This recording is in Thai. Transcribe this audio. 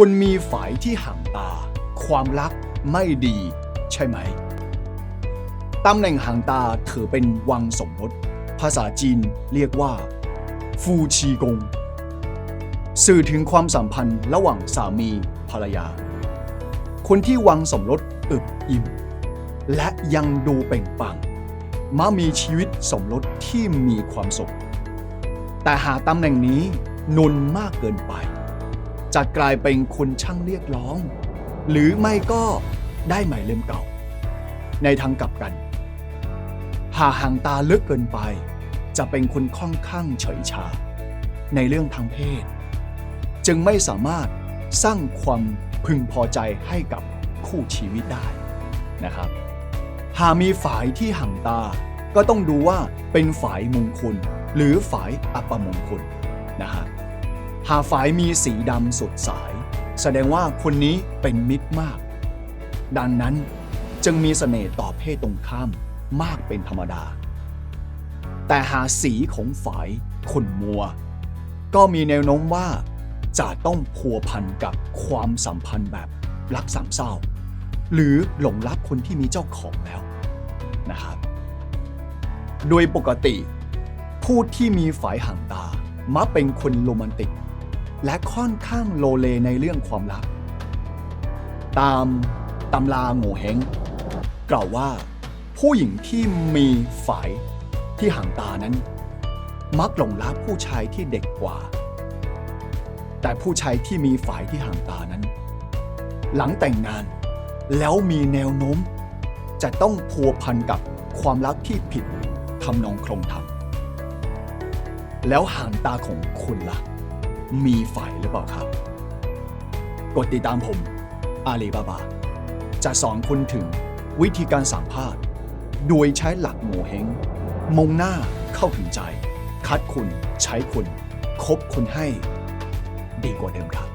คุณมีฝ่ายที่ห่างตา ความรักไม่ดี ใช่ไหม ตำแหน่งห่างตาถือเป็นวังสมรสภาษาจีนเรียกว่า ฟูชีกง สื่อถึงความสัมพันธ์ระหว่างสามีภรรยา คนที่วังสมรสอึบอิ่ม และยังดูเป่งปังมามีชีวิตสมรสที่มีความสุข แต่หาตำแหน่งนี้นุนมากเกินไป จะกลายเป็นคนช่างเรียกร้อง หรือไม่ก็ได้หมายเล่มเก่า ในทางกลับกัน หากห่างตาลึกเกินไป จะเป็นคนค่อนข้างเฉยชา ในเรื่องทางเพศ จึงไม่สามารถสร้างความพึงพอใจให้กับคู่ชีวิตได้นะครับ หากมีฝ่ายที่ห่างตาก็ต้องดูว่าเป็นฝ่ายมงคล หรือฝ่ายอัปมงคลนะฮะ หาฝายมีสีดำสดใสแสดงว่าคนนี้เป็นมิตรมาก ดังนั้นจึงมีเสน่ห์ต่อเพศตรงข้ามมากเป็นธรรมดา แต่หาสีของฝายคนมัว ก็มีแนวโน้มว่าจะต้องพัวพันกับความสัมพันธ์แบบรักสามเศร้า หรือหลงรักคนที่มีเจ้าของแล้วนะครับ โดยปกติ ผู้ที่มีฝายห่างตามักเป็นคนโรแมนติก และค่อนข้างโลเลในเรื่องความรักตามตำราโง่เฮงกล่าวว่า ผู้หญิงที่มีฝ่ายที่ห่างตานั้น มักหลงรักผู้ชายที่เด็กกว่า แต่ผู้ชายที่มีฝ่ายที่ห่างตานั้น หลังแต่งงานแล้วมีแนวโน้ม จะต้องพัวพันกับความรักที่ผิดทำนองคลงธรรมแล้วห่างตาของคุณล่ะ มีฝ่ายหรือเปล่าครับ กดติดตามผม อาลีบาบา จะสอนคุณถึงวิธีการสัมภาษณ์ โดยใช้หลักโมเฮงมงหน้าเข้าถึงใจ คัดคุณใช้คุณ คบคุณให้ ดีกว่าเดิมครับ